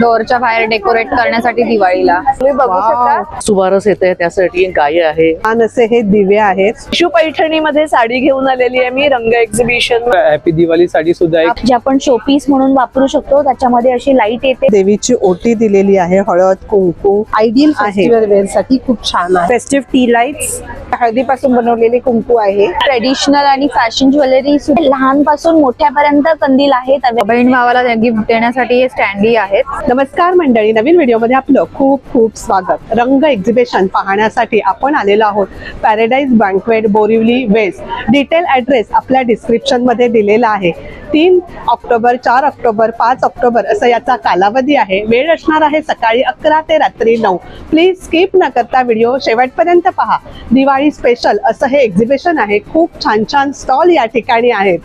डोअरच्या बाहेर डेकोरेट करण्यासाठी दिवाळीला. तुम्ही बघू शकता. सुबारस येते त्यासाठी गाय आहे. छान असे हे दिवे आहेत. शिशू पैठणीमध्ये साडी घेऊन आलेली आहे मी रंग एक्झिबिशन हॅपी दिवाळी साठी सुद्धा एक जे आपण शोपीस म्हणून वापरू शकतो त्याच्यामध्ये अशी लाइट येते. देवीची ओटी दिलेली आहे हळद कुंकू. आयडियल आहे. फेस्टिवल वेअरसाठी खूप छान आहे. फेस्टिव्ह टी लाईट्स हळदीपासून बनवलेले कुंकू आहे. ट्रेडिशनल आणि फॅशन ज्वेलरी लहानपासून मोठ्यापर्यंत कंदील आहेत. बहीण भावाला गिफ्ट देण्यासाठी हे स्टँडी आहेत. नमस्कार मंडळी नवीन व्हिडिओमध्ये आपलं खूप खूप स्वागत. रंग एक्झिबिशन पाहण्यासाठी आपण आलेलो आहोत. Paradise banquet Borivali west detail address आपल्या डिस्क्रिप्शनमध्ये दिलेला आहे. तीन ऑक्टोबर चार ऑक्टोबर पाच ऑक्टोबर असं याचा कालावधी आहे. वेळ असणार आहे सकाळी अकरा ते रात्री नऊ. प्लीज स्किप न करता व्हिडिओ शेवटपर्यंत पहा. दिवाळी स्पेशल असं हे एक्झिबिशन आहे. खूप छान छान स्टॉल या ठिकाणी आहेत.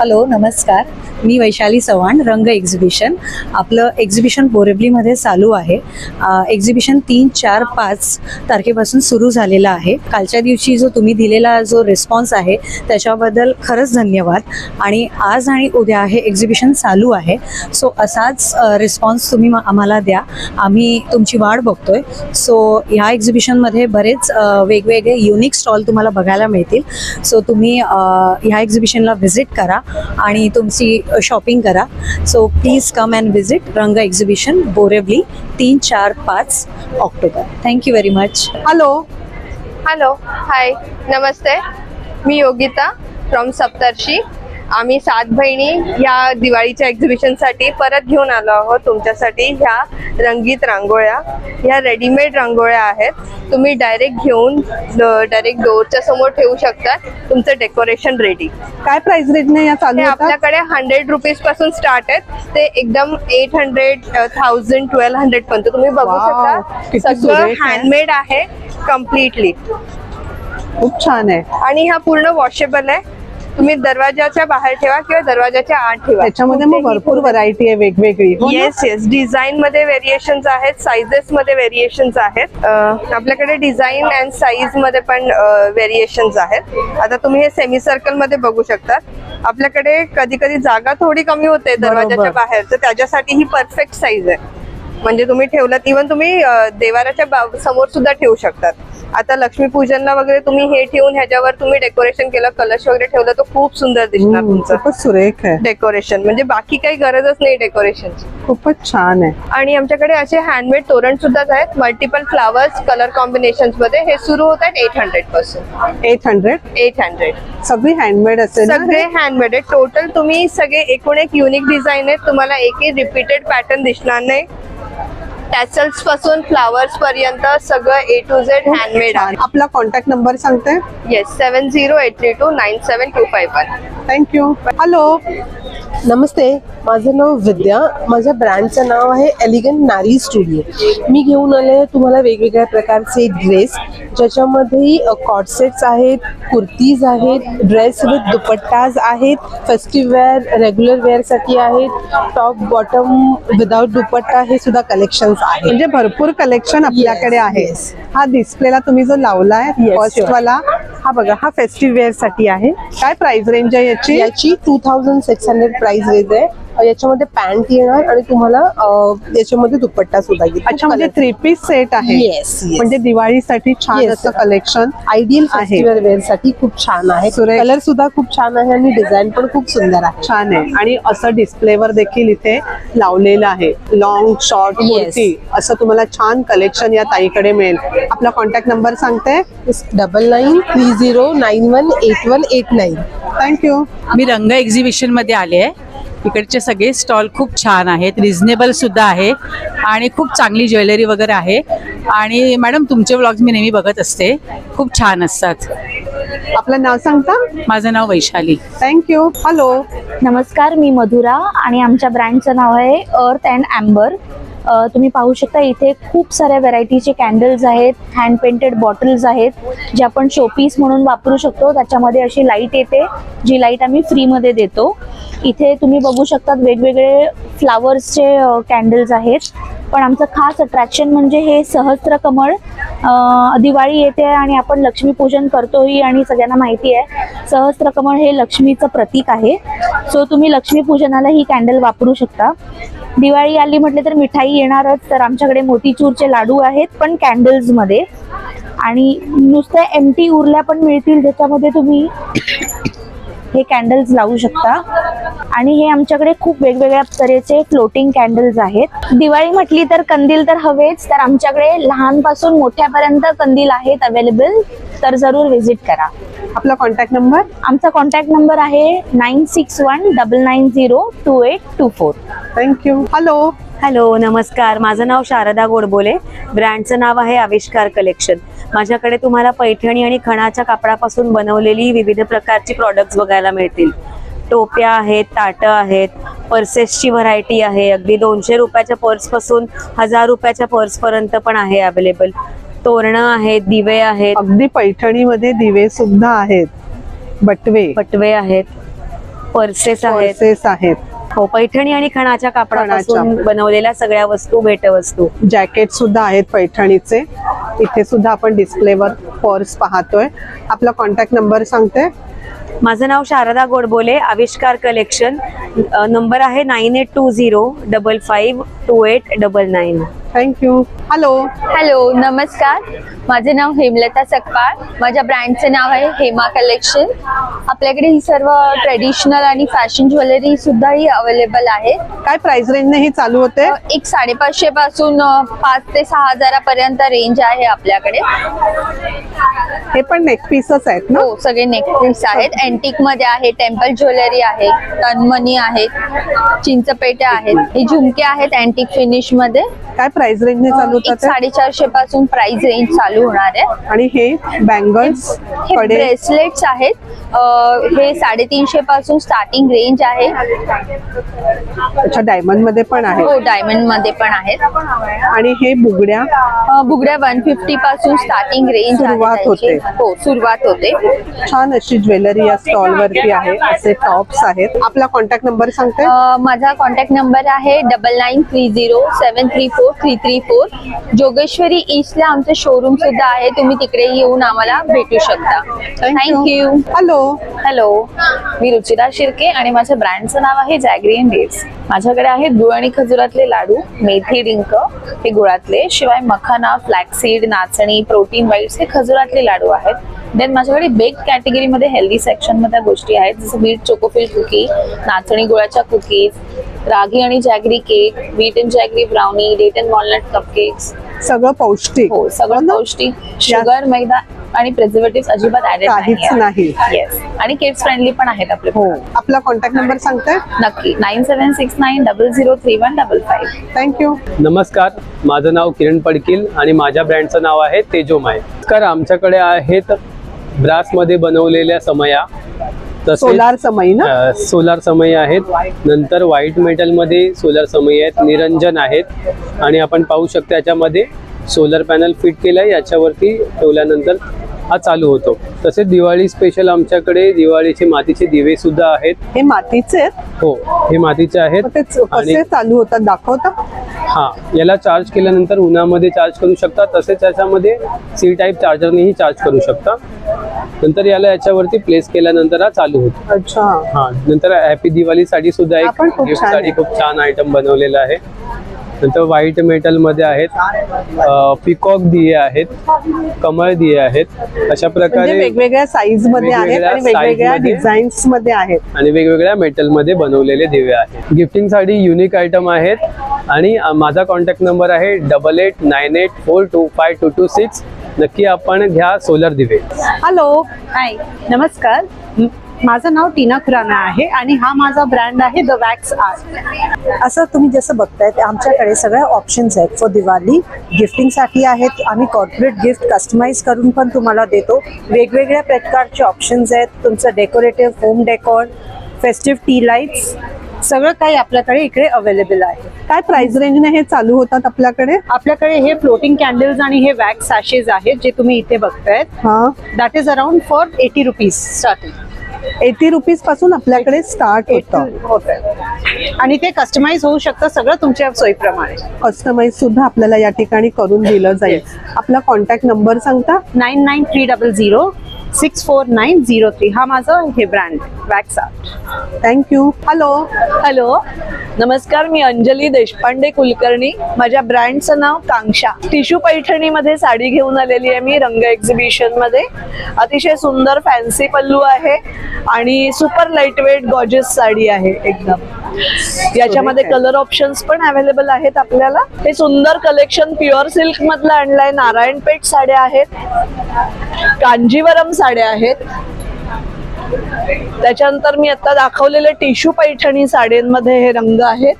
हॅलो नमस्कार. मी वैशाली चव्हाण रंग एक्झिबिशन आपलं एक्झिबिशन बोरेबलीमध्ये चालू आहे. एक्झिबिशन तीन चार पाच तारखेपासून सुरू झालेलं आहे. कालच्या दिवशी जो तुम्ही दिलेला जो रिस्पॉन्स आहे त्याच्याबद्दल खरंच धन्यवाद. आणि आज आणि उद्या हे एक्झिबिशन चालू आहे. सो असाच रिस्पॉन्स तुम्ही आम्हाला द्या. आम्ही तुमची वाढ बघतोय. सो ह्या एक्झिबिशनमध्ये बरेच वेगवेगळे युनिक स्टॉल तुम्हाला बघायला मिळतील. सो तुम्ही ह्या एक्झिबिशनला व्हिजिट करा. आणि तुमची शॉपिंग करा. So please come and visit Rang exhibition Borivali तीन चार पाच October. Thank you very much hello hello hi नमस्ते मी योगिता फ्रॉम सप्तर्षी आम्ही सात बहिणी या दिवाळीच्या एक्झिबिशनसाठी परत घेऊन आलो आहोत. तुमच्यासाठी ह्या रंगीत रांगोळ्या ह्या रेडीमेड रांगोळ्या आहेत. तुम्ही डायरेक्ट घेऊन डायरेक्ट डोअरच्या समोर ठेवू शकता. तुमचं डेकोरेशन रेडी काय प्राइस रेंजने या चालू आपल्याकडे हंड्रेड रुपीजपासून स्टार्ट आहेत. ते एकदम eight hundred thousand twelve hundred पर्यंत. तुम्ही बघू शकता किती सगळं. हँडमेड आहे कम्प्लिटली खूप छान आहे. आणि हा पूर्ण वॉशेबल आहे. तुम्ही दरवाजाच्या बाहेर ठेवा किंवा दरवाजाच्या आत ठेवा. त्याच्यामध्ये मग भरपूर व्हरायटी आहे वेगवेगळी. हो? येस येस डिझाईन मध्ये व्हेरिएशन्स आहेत साइजेस मध्ये व्हेरिएशन्स आहेत. आपल्याकडे डिझाईन अँड साईजमध्ये पण व्हेरिएशन्स आहेत. आता तुम्ही हे सेमी सर्कलमध्ये बघू शकता आपल्याकडे कधी कधी जागा थोडी कमी होते दरवाजाच्या बाहेर तर त्याच्यासाठी ही परफेक्ट साईज आहे. म्हणजे तुम्ही ठेवलं इव्हन तुम्ही देवाराच्या समोर सुद्धा ठेवू शकतात. आता लक्ष्मीपूजनला वगैरे तुम्ही हे ठेवून ह्याच्यावर तुम्ही डेकोरेशन केलं कलश वगैरे ठेवलं तर खूप सुंदर दिसणार तुमचं. खूपच सुरेख आहे. डेकोरेशन म्हणजे बाकी काही गरजच नाही डेकोरेशनची खूपच छान आहे. आणि आमच्याकडे असे हँडमेड तोरण सुद्धा आहेत मल्टिपल फ्लावर्स कलर कॉम्बिनेशनमध्ये. हे सुरू होत आहेत एट हंड्रेडपासून. एट हंड्रेड एट हंड्रेड सगळी हँडमेड असेल सगळे? हँडमेड आहेत. टोटल तुम्ही सगळे एकूण एक युनिक डिझाईन आहेत. तुम्हाला एकही रिपीटेड पॅटर्न दिसणार नाही. टॅसल्सपासून फ्लावर्स पर्यंत सगळं ए टू झेड हँडमेड छान. आपला कॉन्टॅक्ट नंबर सांगते? आहे yes seven zero eight three two nine seven two five one thank you hello नमस्ते. माझं नाव विद्या. माझ्या ब्रँडचं नाव आहे एलिगंट नारी स्टुडिओ मी घेऊन आले तुम्हाला वेगवेगळ्या प्रकारचे ड्रेस ज्याच्यामध्ये कॉटसेट्स आहेत कुर्तीज आहेत ड्रेस विथ दुपट्टाज आहेत फेस्टिव्ह वेअर रेग्युलर वेअरसाठी आहेत टॉप बॉटम विदाउट दुपट्टा हे सुद्धा कलेक्शन्स आहेत. म्हणजे भरपूर कलेक्शन आपल्याकडे आहे. हा डिस्प्लेला तुम्ही जो लावलाय Yes, फर्स्ट sure. वाला हा बघा हा फेस्टिव्ह वेअरसाठी आहे. काय प्राइस रेंज आहे याची? याची two thousand six hundred price range आहे. याच्यामध्ये पॅन्ट येणार आणि तुम्हाला अ, याच्यामध्ये दुपट्टा सुद्धा येईल. अच्छा म्हणजे थ्री पीस सेट आहे. म्हणजे दिवाळीसाठी छान असं. कलेक्शन आयडियल आहे. फेस्टिवल वेअरसाठी खूप छान आहे. कलर सुद्धा खूप छान आहे आणि डिझाईन पण खूप सुंदर आहे. छान आहे. आणि असं डिस्प्लेवर देखील इथे लावलेलं आहे. Long short. कुर्ती. असं तुम्हाला छान कलेक्शन या ताईकडे मिळेल. आपला कॉन्टॅक्ट नंबर सांगते? Double nine three zero nine one eight one eight nine thank you मी रंग एक्झिबिशनमध्ये आले आहे. इकडचे सगळे स्टॉल खूप छान आहेत रिझनेबल सुद्धा आहे आणि खूप चांगली ज्वेलरी वगैरे आहे. आणि मॅडम तुमचे व्लॉग्स मी नेहमी बघत असते. खूप छान असतात. आपलं नाव सांगता? माझं नाव वैशाली. थँक्यू हॅलो नमस्कार मी मधुरा आणि आमच्या ब्रँडचं नाव आहे अर्थ अँड अँबर तुम्ही पाहू शकता इथे खूप साऱ्या व्हरायटीचे कॅन्डल्स आहेत हँड पेंटेड बॉटल्स आहेत जे आपण शोपीस म्हणून वापरू शकतो. त्याच्यामध्ये अशी लाइट येते जी लाइट आम्ही फ्रीमध्ये देतो. इथे तुम्ही बघू शकतात वेगवेगळे फ्लावर्सचे कॅन्डल्स आहेत. पण आमचं खास अट्रॅक्शन म्हणजे हे सहस्त्र कमळ दिवाळी येते आणि आपण लक्ष्मीपूजन करतोही आणि सगळ्यांना माहिती आहे सहस्त्र कमळ हे लक्ष्मीचं प्रतीक आहे. सो तुम्ही लक्ष्मीपूजनाला ही कॅन्डल वापरू शकता. दिवाळी आली म्हटले तर मिठाई येणारच तर आमच्याकडे मोतीचूरचे लाडू आहेत पण कॅन्डल्समध्ये आणि नुसत्या एम टी उरल्या पण मिळतील ज्याच्यामध्ये तुम्ही हे कॅन्डल्स लावू शकता. आणि हे आमच्याकडे खूप वेगवेगळ्या तऱ्हेचे फ्लोटिंग कॅन्डल्स आहेत. दिवाळी म्हटली तर कंदील तर हवेच तर आमच्याकडे लहानपासून मोठ्यापर्यंत कंदील आहेत अवेलेबल तर जरूर व्हिजिट करा. आपला कॉन्टॅक्ट नंबर आमचा कॉन्टॅक्ट नंबर आहे nine six one double nine zero two eight two four thank you hello hello नमस्कार. माझं नाव शारदा गोडबोले. ब्रँडचं नाव आहे आविष्कार कलेक्शन माझ्याकडे तुम्हाला पैठणी आणि खणाच्या कापडापासून बनवलेली विविध प्रकारची प्रॉडक्ट्स बघायला मिळतील. टोप्या आहेत ताटं आहेत पर्सेसची व्हरायटी आहे. अगदी दोनशे रुपयाच्या पर्सपासून हजार रुपयाच्या पर्सपर्यंत पण आहे अवेलेबल तोरणं आहेत दिवे आहेत. अगदी पैठणीमध्ये दिवे सुद्धा आहेत. बटवे. पटवे आहेत. पर्सेस आहेत. पर्सेस आहेत. हो पैठणी आणि खणाच्या कापडापासून. बनवलेल्या सगळ्या वस्तू भेटवस्तू. जॅकेट सुद्धा आहेत पैठणीचे. इथे सुद्धा आपण डिस्प्लेवर पर्स पाहतोय. आपला कॉन्टॅक्ट नंबर सांगते. माझं नाव शारदा गोडबोले आविष्कार कलेक्शन नंबर आहे nine eight two zero double five two eight double nine thank you hello hello नमस्कार. माझे नाव हेमलता सकपाळ माझ्या ब्रँडचे नाव आहे हेमा कलेक्शन आपल्याकडे ही सर्व ट्रेडिशनल आणि फॅशन ज्वेलरी सुद्धा ही अवेलेबल आहे. काय प्राइस रेंजने ही चालू होते? एक साडेपाचशे पासून पाच ते सहा हजारापर्यंत रेंज आहे आपल्याकडे. हे पण नेक पीसच आहेत ना? हो सगळे नेकलेस आहेत. अँटिकमध्ये आहे टेम्पल ज्वेलरी आहे तनमणी आहेत चिंचपेट्या आहेत हे झुमके आहेत अँटिक फिनिशमध्ये. काय प्राइस रेंजने चालू एक होतात? साडेचारशे पासून प्राइस रेंज चालू होणार आहे. आणि हे बँगल्स ब्रेसलेट्स आहेत. हे साडेतीनशे पासून स्टार्टिंग रेंज आहे. अच्छा डायमंडमध्ये पण आहे हो डायमंडमध्ये पण आहेत. आणि हे बुगड्या? बुगड्या वन फिफ्टी पासून स्टार्टिंग रेंज सुरुवात होते. हो सुरुवात होते. छान अशी ज्वेलरी या स्टॉल वरती आहे. असे टॉप्स आहेत. आपला कॉन्टॅक्ट नंबर सांगते माझा कॉन्टॅक्ट नंबर आहे double nine three zero seven three four three three four. Jogeshwari ईस्टला आमचं शोरूम सुद्धा आहे. तुम्ही तिकडे येऊन आम्हाला भेटू शकता. थँक्यू हॅलो हॅलो मी रुचिरा शिर्के आणि माझ्या ब्रँडचं नाव आहे जॅग्रियन डेट्स माझ्याकडे आहेत गुळ आणि खजुरातले लाडू मेथी डिंक हे गुळातले शिवाय मखाना फ्लॅक्सीड नाचणी प्रोटीन वाईट्स हे खजुरातले लाडू आहेत. देन माझ्याकडे बेक कॅटेगरीमध्ये हेल्दी सेक्शनमध्ये गोष्टी आहेत. जसं बीट चोकोफिल कुकी नाचणी गुळाच्या कुकीज रागी आणि jaggery cake beet and jaggery brownie date and walnut cupcakes सगळं पौष्टिक. हो सगळं ना? पौष्टिक. शुगर मैदा आणि प्रिझर्वेटिव्ह अजिबात काहीच नाही. येस आणि किड्स फ्रेंडली पण आहेत आपले. हो. आपला कॉन्टॅक्ट नंबर सांगते नक्की. Nine seven six nine double zero three one double five thank you नमस्कार. माझं नाव किरण पडकील आणि माझ्या ब्रँडचं नाव आहे तेजोमाय. नमस्कार. आमच्याकडे आहेत ब्रासमध्ये बनवलेल्या समया. सोलार समय ना? अ, सोलार समय आहेत. नंतर व्हाईट मेटलमध्ये सोलार समय आहेत निरंजन आहेत. आणि आपण पाहू शकतो याच्यामध्ये सोलर पॅनल फिट केलं आहे याच्यावरती ठेवल्यानंतर हा चालू होतो. तसेच दिवाळी स्पेशल आमच्याकडे दिवाळीचे मातीचे दिवे सुद्धा आहेत. हे मातीचे आहेत? हो हे मातीचे आहेत. मग ते च- आणि कसे चालू होतात? दाखवता? हा याला चार्ज केल्यानंतर उन्हामध्ये चार्ज करू शकता. तसेच याच्यामध्ये सी टाईप चार्जरनेही चार्ज करू शकता. नंतर याला याच्यावरती प्लेस केल्यानंतर हा चालू होतो. अच्छा. हा नंतर हॅपी दिवाळीसाठी सुद्धा हा एक पण खूप gift छानसाठी. खूप छान आयटम बनवलेला आहे. नंतर व्हाईट मेटलमध्ये आहेत पिकॉक दिये आहेत कमळ दिये आहेत. अशा म्हणजे प्रकारे वेगवेगळ्या साईजमध्ये आहेत वेगवेगळ्या आणि वेगवेगळ्या size मध्ये. डिझाईन्समध्ये आहेत. आणि वेगवेगळ्या मेटलमध्ये बनवलेले दिवे आहेत. गिफ्टिंगसाठी युनिक आयटम आहेत. आणि माझा कॉन्टॅक्ट नंबर आहे double eight nine eight four two five two two six नक्की आपण घ्या सोलर दिवे. हॅलो हाय नमस्कार. माझं नाव टीना खुराना आहे आणि हा माझा ब्रँड आहे द वॅक्स आर्ट असं तुम्ही जसं बघताय ते आमच्याकडे सगळ्या ऑप्शन्स आहेत. फॉर दिवाळी गिफ्टिंगसाठी आहेत. आम्ही कॉर्पोरेट गिफ्ट कस्टमाइज करून पण तुम्हाला देतो. वेगवेगळ्या प्रकारचे ऑप्शन्स आहेत. तुमचं decorative home decor festive tea lights सगळं काही आपल्याकडे इकडे अवेलेबल आहे. काय प्राइस रेंजने हे चालू होतात आपल्याकडे? आपल्याकडे हे फ्लोटिंग कॅन्डल्स आणि हे वॅक्स सॅशेज आहेत जे तुम्ही इथे बघतायत. That is around four eighty rupees starting eighty रुपीजपासून आपल्याकडे स्टार्ट होतं. आणि ते कस्टमाइज होऊ शकतं सगळं तुमच्या सोयीप्रमाणे. कस्टमाइज सुद्धा आपल्याला या ठिकाणी करून दिलं जाईल. आपला कॉन्टॅक्ट नंबर सांगता? Nine nine three double zero six four nine zero three. हा माझं हे brand wax art thank you hello hello नमस्कार मी अंजली देशपांडे कुलकर्णी. माझ्या ब्रँडचं नाव कांक्षा. टिश्यू पैठणीमध्ये साडी घेऊन आलेली आहे मी रंग एक्झिबिशनमध्ये अतिशय सुंदर फॅन्सी पल्लू आहे आणि super light weight gorgeous sari आहे एकदम. याच्यामध्ये कलर ऑप्शन्स पण अवेलेबल आहेत आपल्याला. हे सुंदर कलेक्शन प्युअर सिल्क मधलं आणलंय. नारायणपेठ साड्या आहेत. कांजीवरम साड्या आहेत. त्याच्यानंतर मी आता दाखवलेले टिश्यू पैठणी साड्यांमध्ये हे रंग आहेत.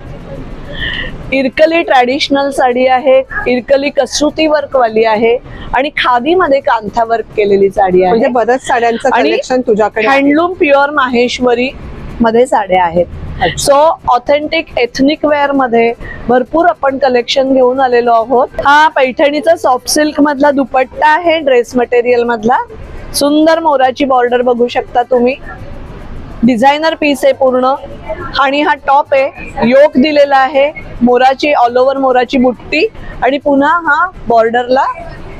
इरकली ट्रॅडिशनल साडी आहे इरकली कसुती वर्क वाली आहे आणि खादीमध्ये कांथा वर्क केलेली साडी म्हणजे आहे बरंच साड्यांचं आणि कलेक्शन तुझ्याकडे. हँडलूम प्युअर माहेश्वरी मध्ये साड्या आहेत. सो ऑथेंटिक एथनिक वेअरमध्ये भरपूर आपण कलेक्शन घेऊन आलेलो आहोत. हा पैठणीचा सॉफ्ट सिल्क मधला दुपट्टा आहे ड्रेस मटेरियल मधला. सुंदर मोराची बॉर्डर बघू शकता तुम्ही. डिझायनर पीस आहे पूर्ण. आणि हा टॉप आहे. योक दिलेला आहे. मोराची ऑल ओव्हर मोराची बुट्टी. आणि पुन्हा हा बॉर्डरला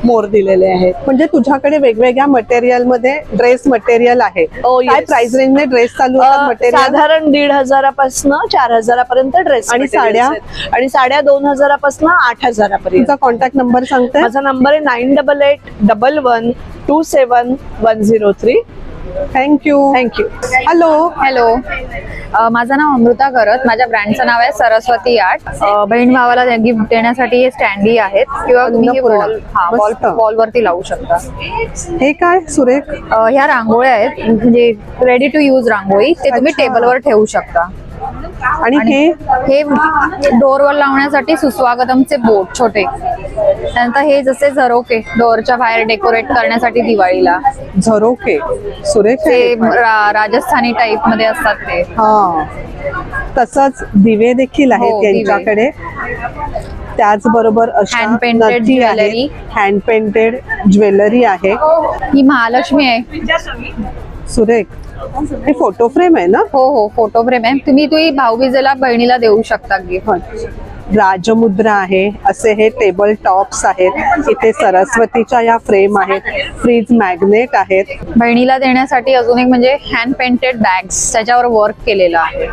मोर दिलेले आहेत. म्हणजे तुझ्याकडे वेगवेगळ्या मटेरियलमध्ये ड्रेस मटेरियल आहे. Oh, yes. काय प्राइस रेंजने ड्रेस चालू मटेरियल साधारण दीड हजारापासून चार हजारापर्यंत ड्रेस आणि साड्या? आणि साड्या दोन हजारापासून आठ हजारापर्यंत. तुझा कॉन्टॅक्ट नंबर सांगते? माझा नंबर आहे nine double eight double one two seven one zero three thank you thank you hello hello माझं नाव अमृता करत माझ्या ब्रँडचं नाव आहे सरस्वती आर्ट. बहीण भावाला गिफ्ट देण्यासाठी हे स्टँडी आहेत. किंवा तुम्ही हे हा वॉल मस्त. वॉलवरती लावू शकता. हे काय सुरेख? ह्या रांगोळ्या आहेत. म्हणजे रेडी टू यूज रांगोळी. ते तुम्ही. टेबलवर ठेवू शकता. आणि हे? हे डोअरवर लावण्यासाठी सुस्वागतमचे बोट छोटे. त्यानंतर हे जसे झरोके डोअरच्या बाहेर डेकोरेट करण्यासाठी दिवाळीला. झरोके सुरेख ते आहे. रा- राजस्थानी टाईपमध्ये असतात ते. हा. तसंच दिवे देखील आहेत हो, दिवे. त्यांच्याकडे त्याचबरोबर Hand painted jewelry. Hand painted jewellery आहे. ही महालक्ष्मी आहे. सुरेख. हे फोटो फ्रेम आहे ना? हो हो फोटो फ्रेम आहे. तुम्ही तुम्ही भाऊबीजेला बहिणीला देऊ शकता गिफ्ट राजमुद्रा आहे. असे हे टेबल टॉप्स आहेत. इथे सरस्वतीच्या या फ्रेम आहेत. फ्रीज मॅग्नेट आहेत. बहिणीला देण्यासाठी अजून एक म्हणजे हँड पेंटेड बॅग्स त्याच्यावर वर्क केलेलं आहे.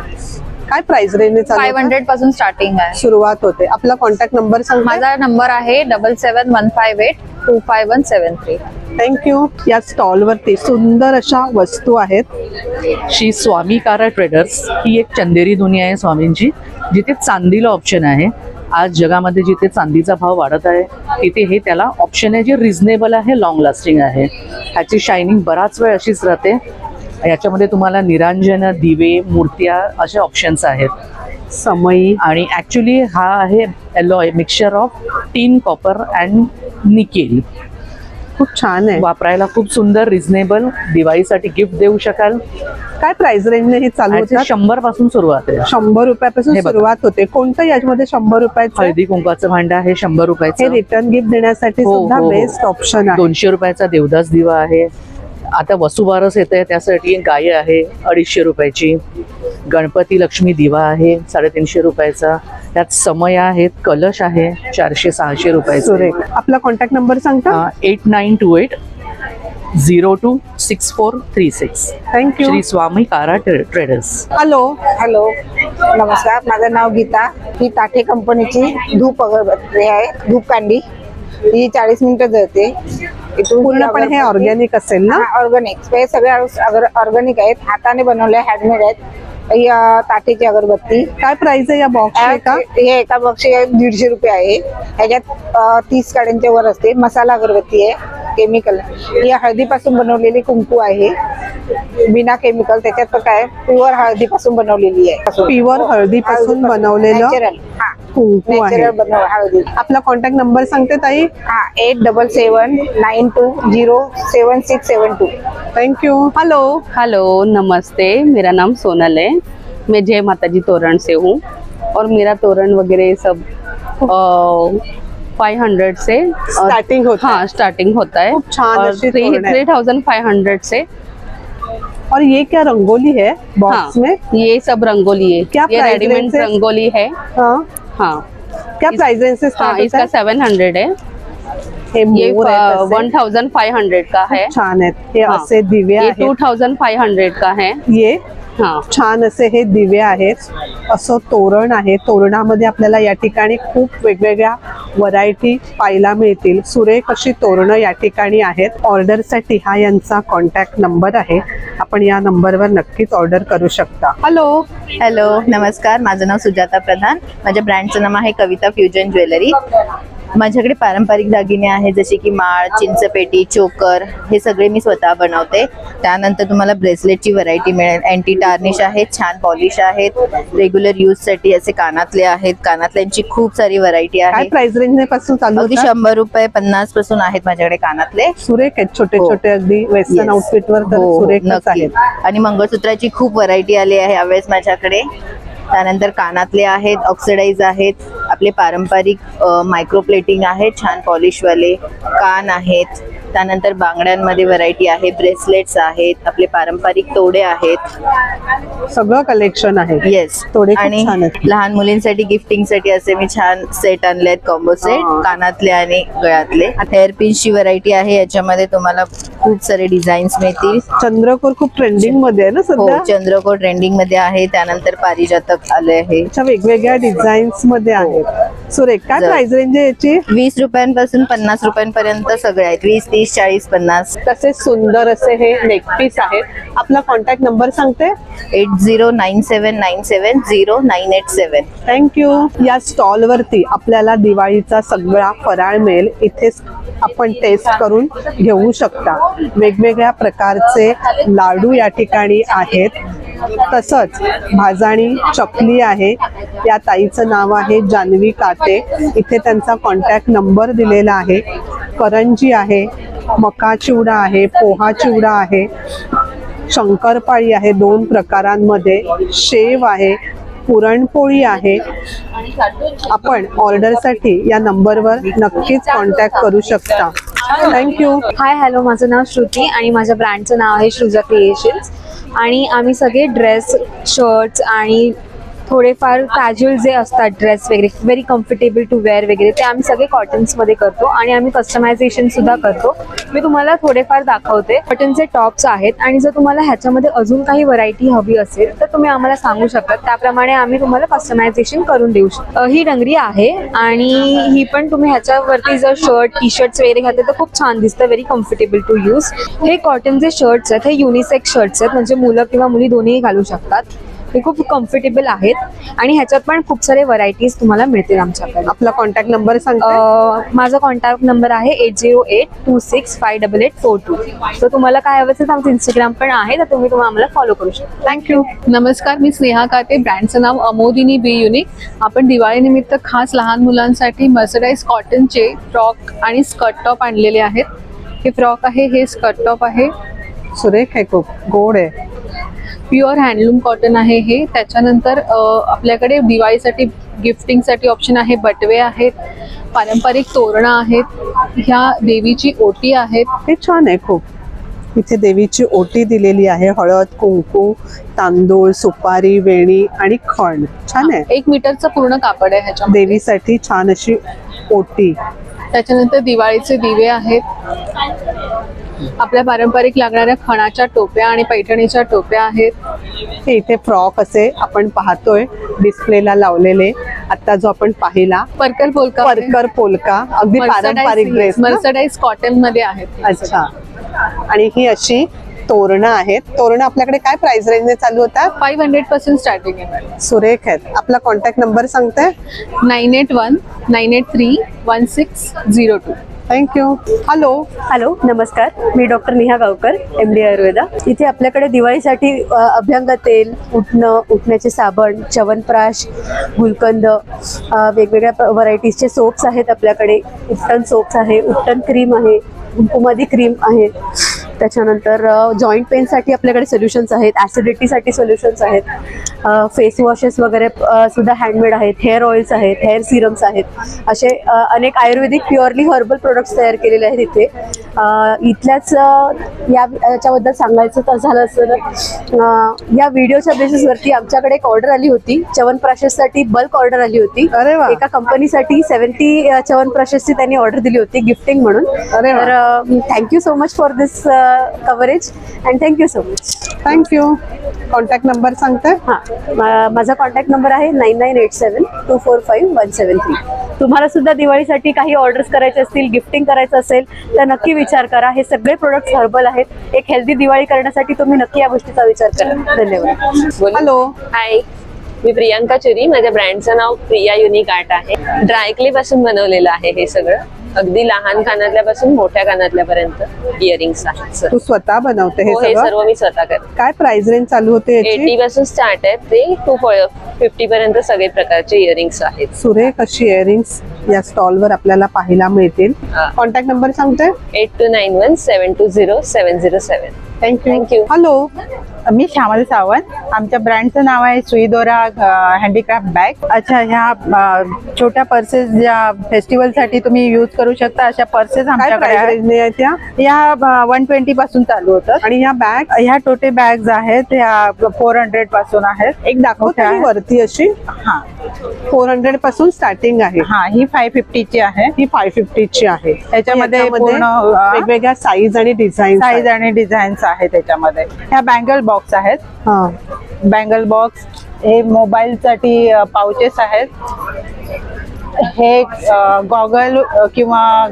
काय प्राइस रेंज फाईव्ह हंड्रेडपासून स्टार्टिंग आहे. सुरुवात होते. आपला कॉन्टॅक्ट नंबर सांग माझा नंबर आहे double seven one five eight two five one seven three thank you या स्टॉल वरती सुंदर अशा वस्तू आहेत. श्री स्वामी कारा ट्रेडर्स ही एक चंदेरी दुनिया आहे स्वामींची जिथे चांदीला ऑप्शन आहे. आज जगामध्ये जिथे चांदीचा भाव वाढत आहे तिथे हे त्याला ऑप्शन आहे जे रिझनेबल आहे लॉंग लास्टिंग आहे. ह्याची शायनिंग बराच वेळ अशीच राहते. याच्यामध्ये तुम्हाला निरांजन दिवे मूर्त्या असे ऑप्शन्स आहेत. समयी आणि ॲक्च्युली हा आहे alloy mixture of tin copper and nickel खूप छान आहे. वापरायला खूप सुंदर रिझनेबल दिवाळीसाठी गिफ्ट देऊ शकाल. काय प्राइस रेंजने हे चालू होतात? शंभरपासून सुरुवात आहे. शंभर रुपयापासून हे. सुरुवात होते. कोणतं याच्यामध्ये शंभर रुपयाचं? हळदी कुंकाचं भांड आहे शंभर हे रुपयाचं. रिटर्न गिफ्ट देण्यासाठी हो, सुद्धा हो, हो. बेस्ट ऑप्शन आहे. दोनशे रुपयाचा देवदास दिवा आहे. आता वसुबारस येत आहे त्यासाठी गाय आहे अडीचशे रुपयाची. गणपती लक्ष्मी दिवा आहे साडेतीनशे रुपयाचा. त्यात समय आहेत कलश आहे चारशे सहाशे रुपयाचे. आपला कॉन्टॅक्ट नंबर सांगता? Eight nine two eight zero two six four three six thank you Shri Swami Kara tray- traders hello hello नमस्कार. माझं नाव गीता. ही ताठे कंपनीची धूप अगरबत्ती आहे धूप कांडी. ही चाळीस मिनिटं जळते. पूर्णपणे हे ऑर्गॅनिक असेल ना? ऑर्गॅनिक हे सगळे ऑर्गॅनिक आहेत हाताने बनवले हँडमेड आहेत. ताटेची अगरबत्ती. काय प्राइस आहे या बॉक्स का हे एका बॉक्सचे दीडशे रुपये आहे. ह्याच्यात तीस काड्यांच्या वर असते. मसाला अगरबत्ती आहे. केमिकल. ही हळदीपासून बनवलेली कुंकू आहे. बिना केमिकल त्याच्यात पण काय? प्युअर हळदीपासून बनवलेली आहे. प्युअर हळदीपासून बनवलेलं कुंकू आहे. बनव हळदी. आपला कॉन्टॅक्ट नंबर सांगते ताई? हा eight double seven nine two zero seven six seven two thank you hello hello नमस्ते. मेरा नाम सोनल है. मैं जय माता जी तोरण से हूँ. और मेरा तोरण वगैरह सब फाइव हंड्रेड से स्टार्टिंग होता हाँ। स्टार्टिंग होता है। Three. Three thousand five hundred से। और ये क्या रंगोली है बॉक्स हाँ, में? ये सब रंगोली है। क्या ये रेडीमेड रंगोली है। हाँ। हाँ। क्या प्राइस रेंज से हाँ इसका सेवन हंड्रेड है। ये. वन थाउज़ेंड फाइव हंड्रेड का है। छान हे। हाँ. असे दिवे ये टू थाउज़ेंड फाइव हंड्रेड का है। ये? छान असे हे दिवे आहेत. असं तोरण आहे. तोरणामध्ये आपल्याला या ठिकाणी खूप वेगवेगळ्या व्हरायटी पाहायला मिळतील. सुरेख अशी तोरणं या ठिकाणी आहेत. ऑर्डरसाठी हा यांचा कॉन्टॅक्ट नंबर आहे. आपण या नंबरवर नक्कीच ऑर्डर करू शकता. हॅलो हॅलो नमस्कार. माझं नाव सुजाता प्रधान. माझ्या ब्रँडचं नाव आहे कविता फ्युजन ज्वेलरी माझ्याकडे पारंपरिक दागिने आहेत जसे की माळ चिंचपेटी चोकर हे सगळे मी स्वतः बनवते त्यानंतर तुम्हाला ब्रेसलेटची व्हरायटी मिळेल अँटी टार्निश आहेत छान पॉलिश आहेत रेग्युलर यूजसाठी असे कानातले आहेत कानातल्यांची खूप सारी व्हरायटी आहे प्राइस रेंजपासून चालू अगदी होतात? शंभर रुपये पन्नासपासून आहेत माझ्याकडे कानातले सुरेख आहेत छोटे हो. छोटे अगदी वेस्टर्न. आउटफिट वर हो, हो, नक्की. आहेत आणि मंगळसूत्राची खूप व्हरायटी आली आहे यावेळेस माझ्याकडे त्यानंतर कानातले आहेत ऑक्सिडाईज आहेत आपले पारंपरिक मायक्रोप्लेटिंग आहेत छान पॉलिशवाले कान आहेत. त्यानंतर बांगड्यांमध्ये व्हरायटी आहे ब्रेसलेट्स आहेत आपले पारंपरिक तोडे आहेत. सगळं कलेक्शन आहे. येस तोडे खूप आणि. लहान मुलींसाठी गिफ्टिंगसाठी असे मी छान सेट आणले आहेत कॉम्बो सेट. कानातले आणि गळ्यातले. हेअर पिन्सची व्हरायटी आहे याच्यामध्ये तुम्हाला खूप सारे डिझाईन्स मिळतील. चंद्रकोर खूप ट्रेंडिंगमध्ये आहे ना हो सध्या? चंद्रकोर ट्रेंडिंगमध्ये आहे त्यानंतर पारिजातक आले आहे. वेगवेगळ्या डिझाईन्समध्ये आहेत. सुरेख काय प्राइस रेंज आहे याची? वीस रुपयांपासून पन्नास रुपयांपर्यंत सगळे आहेत. वीस तीस चाळीस पन्नास. तसे सुंदर असे हे नेकपीस आहेत. आपला कॉन्टॅक्ट नंबर सांगते? Eight zero nine seven nine seven zero nine eight seven. Thank you या स्टॉल वरती आपल्याला दिवाळीचा सगळा फराळ मिळेल. इथेच आपण टेस्ट करून घेऊ शकता. वेगवेगळ्या प्रकारचे लाडू या ठिकाणी आहेत. तसंच भाजाणी चकली आहे. या ताईचं नाव आहे जान्हवी काटे. इथे त्यांचा कॉन्टॅक्ट नंबर दिलेला आहे. करंजी आहे. मका चिवडा आहे पोहा चिवडा आहे शंकरपाळी आहे दोन प्रकारांमध्ये. शेव आहे पुरणपोळी आहे. आपण ऑर्डरसाठी या नंबरवर नक्कीच कॉन्टॅक्ट करू शकता. थँक्यू हाय हॅलो माझं नाव श्रुती आणि माझ्या ब्रँडचं नाव आहे श्रुजा क्रिएशन्स. आणि आम्ही सगळे ड्रेस शर्ट्स आणि थोडेफार कॅज्युअल जे असतात ड्रेस वगैरे व्हेरी कम्फर्टेबल टू वेअर वगैरे ते आम्ही सगळे कॉटन्समध्ये करतो आणि आम्ही कस्टमायझेशन सुद्धा करतो. मी तुम्हाला थोडेफार दाखवते. कॉटनचे टॉप्स आहेत आणि जर तुम्हाला ह्याच्यामध्ये अजून काही व्हरायटी हवी असेल तर तुम्ही आम्हाला सांगू शकता. त्याप्रमाणे आम्ही तुम्हाला कस्टमायझेशन करून देऊ शकतो. ही डंगरी आहे आणि ही पण तुम्ही ह्याच्यावरती जर शर्ट टी शर्ट्स वगैरे घातले तर खूप छान दिसतं व्हेरी कम्फर्टेबल टू यूज हे कॉटनचे शर्ट्स आहेत हे युनिसेक्स शर्ट्स आहेत म्हणजे मुलं किंवा मुली दोन्ही घालू शकतात. हे खूप कम्फर्टेबल आहेत. आणि ह्याच्यात पण खूप सारे व्हरायटीज तुम्हाला मिळतील आमच्याकडे. आपला कॉन्टॅक्ट नंबर सांग अ, माझा कॉन्टॅक्ट नंबर आहे eight zero eight two six five double eight four two तर तुम्हाला काय हवं असेल आमचं इंस्टाग्राम पण आहे तर तुम्ही तुम्हाला आम्हाला फॉलो करू शकता. थँक्यू नमस्कार मी स्नेहा काटे. ब्रँडचं नाव अमोदिनी बी युनिक आपण दिवाळीनिमित्त खास लहान मुलांसाठी मर्सराईज कॉटनचे फ्रॉक आणि स्कर्ट टॉप आणलेले आहेत. हे फ्रॉक आहे हे स्कर्ट टॉप आहे. सुरेख आहे खूप. गोड आहे. प्युअर हँडलूम कॉटन आहे हे. त्याच्यानंतर आपल्याकडे दिवाळीसाठी गिफ्टिंगसाठी ऑप्शन आहे बटवे आहेत पारंपरिक तोरणं आहेत ह्या देवीची ओटी आहेत. हे छान आहे खूप. इथे देवीची ओटी दिलेली आहे हळद कुंकू तांदूळ सुपारी वेणी आणि खण. छान आहे. एक मीटरचं पूर्ण कापड आहे ह्याच्यामध्ये. देवीसाठी छान अशी ओटी. त्याच्यानंतर दिवाळीचे दिवे आहेत. आपल्या पारंपरिक लागणाऱ्या खणाच्या टोप्या आणि पैठणीच्या टोप्या आहेत. हे इथे फ्रॉक असे आपण पाहतोय डिस्प्लेला लावलेले. आता जो आपण पाहिला परकर पोलका. परकर पोलका. अगदी पारंपरिक ड्रेस मर्सडाईज कॉटनमध्ये आहेत. अच्छा. आणि ही अशी तोरणं आहेत. तोरणं आपल्याकडे काय प्राइस रेंजने चालू होतात? फाईव्ह हंड्रेडपासून स्टार्टिंग आहे सुरेख आहेत. आपला कॉन्टॅक्ट नंबर सांगते nine eight one nine eight three one six zero two thank you hello hello नमस्कार. मी doctor Neha Gavkar M D Ayurveda इथे आपल्याकडे दिवाळीसाठी अभ्यंग तेल उठणं उठण्याचे साबण च्यवनप्राश गुलकंद वेगवेगळ्या व्हरायटीजचे सोप्स आहेत आपल्याकडे. उपटन सोप्स आहे उपटन क्रीम आहे कुंकुमादी क्रीम आहे. त्याच्यानंतर जॉईंट पेनसाठी आपल्याकडे सोल्युशन्स आहेत ॲसिडिटीसाठी सोल्युशन्स आहेत. फेस वॉशेस वगैरे सुद्धा हँडमेड आहेत हेअर ऑइल्स आहेत हेअर सिरम्स आहेत. असे अनेक आयुर्वेदिक प्युअरली हर्बल प्रोडक्ट्स तयार केलेले आहेत इथे. इथल्याच या याच्याबद्दल सांगायचं तर झालं असं या व्हिडिओच्या बेसिसवरती आमच्याकडे एक ऑर्डर आली होती. च्यवनप्राशसाठी बल्क ऑर्डर आली होती. अरे. एका कंपनीसाठी सेव्हन्टी च्यवनप्राशची त्यांनी ऑर्डर दिली होती गिफ्टिंग म्हणून. तर thank you so much for this coverage and thank you so much thank you contact number सांगते? हां. माझा कॉन्टॅक्ट नंबर आहे nine nine eight seven two four five one seven three तुम्हाला सुद्धा दिवाळीसाठी काही ऑर्डर्स करायचे असतील गिफ्टिंग करायचं असेल तर नक्की विचार करा. हे सगळे प्रोडक्ट्स हर्बल आहेत. एक हेल्दी दिवाळी करण्यासाठी तुम्ही नक्की या गोष्टीचा विचार करा. धन्यवाद. हॅलो हाय मी प्रियांका चुरी. माझ्या ब्रँडचं नाव प्रिया युनिक आर्ट आहे. ड्रायक्ले पासून बनवलेलं आहे हे सगळं. अगदी लहान कानातल्यापासून मोठ्या कानातल्यापर्यंत इयरिंग्स आहेत सर तू स्वतः बनवते हे हो, हे सर्व मी स्वतः करते. काय प्राइस रेंज चालू होते एटी पासून स्टार्ट आहेत ते टू फिफ्टी पर्यंत सगळे प्रकारचे इयरिंग्स आहेत. सुरेख अशी इयरिंग्स या स्टॉलवर आपल्याला पाहायला मिळतील? हा. कॉन्टॅक्ट नंबर सांगते eight two nine one seven two zero seven zero seven thank you thank you hello मी श्यामल सावंत. आमच्या ब्रँडचं नाव आहे सुईदोरा हँडीक्राफ्ट बॅग अच्छा ह्या छोट्या पर्सेस ज्या फेस्टिवलसाठी तुम्ही यूज करू शकता अशा पर्सेस आमच्याकडे ह्या वन ट्वेंटी पासून चालू होतात. आणि ह्या बॅग ह्या टोटे बॅग्स आहेत ह्या फोर हंड्रेडपासून आहेत. एक दाखवते वरती अशी? हा. फोर हंड्रेडपासून स्टार्टिंग आहे. हा ही फाय फिफ्टीची आहे. ही फाय फिफ्टीची आहे. त्याच्यामध्ये पूर्ण, वेगवेगळ्या साईज आणि डिझाईन साईज आणि डिझाईन्स आहेत त्याच्यामध्ये. ह्या बँगल बॉक्स आहेत. हा. बँगल बॉक्स हे मोबाईलसाठी पाउचेस आहेत. हे गॉगल किंवा.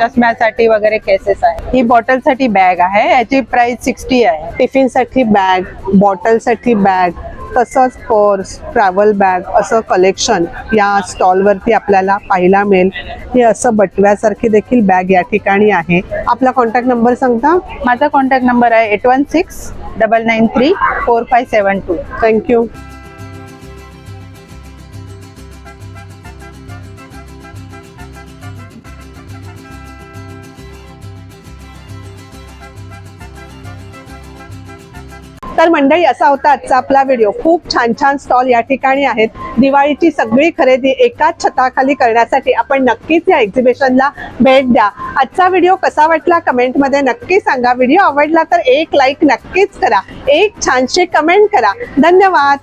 चष्म्यासाठी वगैरे केसेस आहे ही बॉटलसाठी बॅग आहे. याची प्राइस सिक्स्टी आहे. टिफिनसाठी बॅग बॉटलसाठी बॅग तसंच पर्स ट्रॅव्हल बॅग असं कलेक्शन या स्टॉलवरती आपल्याला पाहायला मिळेल. हे असं बटव्यासारखी देखील बॅग या ठिकाणी आहे. आपला कॉन्टॅक्ट नंबर सांगता? माझा कॉन्टॅक्ट नंबर आहे eight one six double nine three four five seven two thank you तर मंडळी असा होता आजचा आपला व्हिडिओ खूप छान छान स्टॉल या ठिकाणी आहेत. दिवाळीची सगळी खरेदी एकाच छताखाली करण्यासाठी आपण नक्कीच या एक्झिबिशनला भेट द्या. आजचा व्हिडिओ कसा वाटला कमेंटमध्ये नक्की सांगा. व्हिडिओ आवडला तर एक लाईक नक्कीच करा. एक छानशी कमेंट करा. धन्यवाद.